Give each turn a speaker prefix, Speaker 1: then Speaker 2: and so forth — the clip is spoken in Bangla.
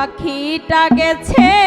Speaker 1: পাখিটা গেছে